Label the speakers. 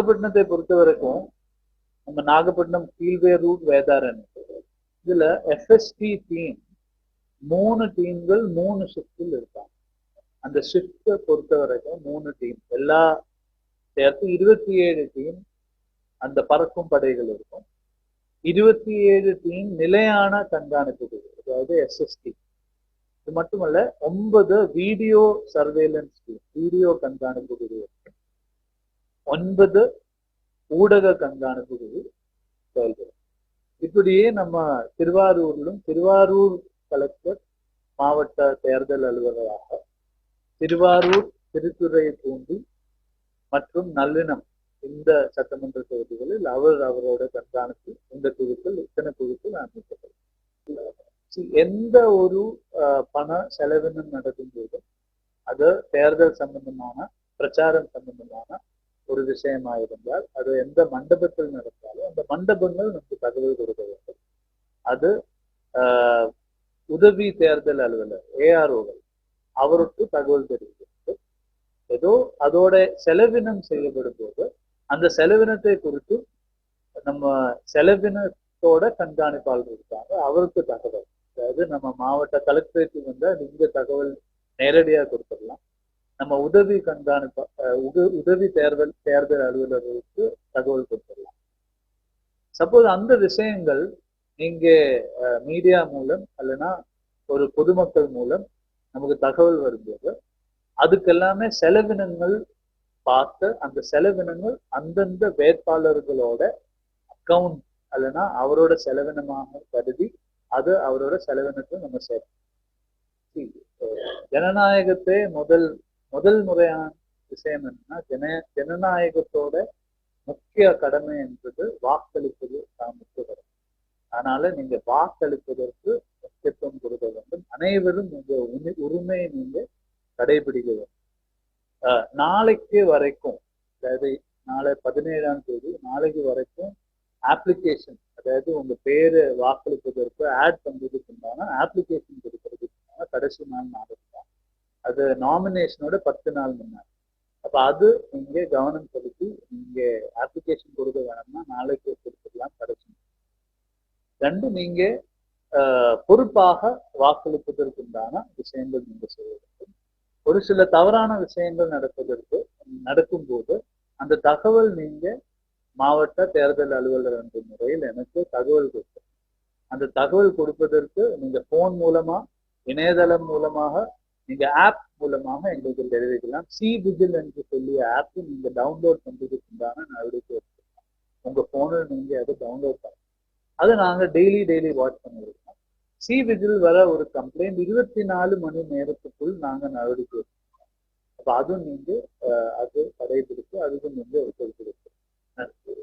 Speaker 1: நாகப்பட்டினத்தை பொறுத்த வரைக்கும் நம்ம நாகப்பட்டினம் கீழ்வே ரூட் வேதாரன் இதுல எஃப்எஸ்டி டீம் மூணு டீம்கள் மூணு ஷிஃப்டில் இருக்காங்க. அந்த ஷிஃப்டை பொறுத்த வரைக்கும் மூணு டீம் எல்லா சேர்த்து இருபத்தி ஏழு டீம் அந்த பறக்கும் படைகள் இருக்கும். இருபத்தி ஏழு டீம் நிலையான கண்காணிப்பு அதாவது எஸ்எஸ்டி இது மட்டுமல்ல ஒன்பது வீடியோ சர்வேலன்ஸ் டீம் வீடியோ கண்காணிப்பு குழு ஒன்பது ஊடக கண்காணிப்பு குழு செயல்படும். இப்படியே நம்ம திருவாரூரிலும் திருவாரூர் கலெக்டர் மாவட்ட தேர்தல் அலுவலராக திருவாரூர் திருத்துறை தூண்டி மற்றும் நல்லினம் இந்த சட்டமன்ற தொகுதிகளில் அவர் அவரோட கண்காணிப்பு இந்த குழுக்கள் இத்தனை குழுக்கள் அமைக்கப்படும். எந்த ஒரு பண செலவினம் நடக்கும் போதும் அது தேர்தல் சம்பந்தமான பிரச்சாரம் சம்பந்தம் ஒரு விஷயமா இருந்தால் அது எந்த மண்டபத்தில் நடந்தாலும் அந்த மண்டபங்கள் நமக்கு தகவல் கொடுக்க வேண்டும். அது உதவி தேர்தல் அலுவலர் ஏஆர்ஓகள் அவருக்கு தகவல் தெரிவிக்கிறது ஏதோ அதோட செலவினம் செய்யப்படும் போது அந்த செலவினத்தை குறித்து நம்ம செலவினத்தோட கண்காணிப்பாளர் இருக்காங்க அவருக்கு தகவல். அதாவது நம்ம மாவட்ட கலெக்டரேட்டுக்கு வந்தால் இங்க தகவல் நேரடியாக கொடுத்துடலாம். நம்ம உதவி கண்காணிப்பா உதவி தேர்தல் தேர்தல் அலுவலர்களுக்கு தகவல் கொடுத்துடலாம். சப்போஸ் அந்த விஷயங்கள் நீங்க மீடியா மூலம் அல்லனா ஒரு பொதுமக்கள் மூலம் நமக்கு தகவல் வரும்போது அதுக்கெல்லாமே செலவினங்கள் பார்த்து அந்த செலவினங்கள் அந்தந்த வேட்பாளர்களோட அக்கவுண்ட் அல்லனா அவரோட செலவினமாக கருதி அது அவரோட செலவினத்தை நம்ம சேர்க்கணும். ஜனநாயகத்தை முதல் முதல் முறையான விஷயம் என்னன்னா ஜன ஜனநாயகத்தோட முக்கிய கடமை என்பது வாக்களிப்பது தான் முக்கிய அதனால நீங்க வாக்களிப்பதற்கு முக்கியத்துவம் கொடுக்க வேண்டும். அனைவரும் உங்க உரிமையை நீங்க கடைபிடிக்க வேண்டும். நாளைக்கு வரைக்கும் அதாவது நாளை பதினேழாம் தேதி நாளைக்கு வரைக்கும் ஆப்ளிகேஷன் அதாவது உங்க பேரு வாக்களிப்பதற்கு ஆட் பண்றதுக்கு உண்டான ஆப்ளிகேஷன் கொடுக்கறதுக்கு கடைசி நாள் நாளைக்கு அது நாமினேஷனோட பத்து நாள் முன்னாடி. அப்ப அது நீங்க கவனம் செலுத்தி நீங்க அப்ளிகேஷன் கொடுக்க வேணும்னா நாளைக்கு கொடுத்துக்கலாம் கடைசி. ரெண்டு நீங்க பொறுப்பாக வாக்களிப்பதற்குண்டான விஷயங்கள் நீங்க செய்ய வேண்டும். ஒரு சில தவறான விஷயங்கள் நடப்பதற்கு நடக்கும்போது அந்த தகவல் நீங்க மாவட்ட தேர்தல் அலுவலர் என்ற முறையில் எனக்கு தகவல் கொடுக்கும் அந்த தகவல் கொடுப்பதற்கு நீங்க போன் மூலமா இணையதளம் மூலமாக நீங்க ஆப் மூலமாக எங்களுக்கு தெரிவிக்கலாம். சி விஜில் என்று சொல்லிய ஆப் நீங்க டவுன்லோட் பண்றதுக்கு உண்டான நடவடிக்கை எடுத்துக்கலாம். உங்க போனில் நீங்க அதை டவுன்லோட் பண்ணலாம். அதை நாங்க டெய்லி டெய்லி வாட்ச் பண்ணிருக்கோம் சி விஜில் வர ஒரு கம்ப்ளைண்ட் இருபத்தி நாலு மணி நேரத்துக்குள் நாங்க நடவடிக்கை எடுத்துக்கோம் அப்ப அதுவும் நீங்க அது கடைபிடித்து அதுக்கும் நீங்க ஒத்துழைப்பு நன்றி.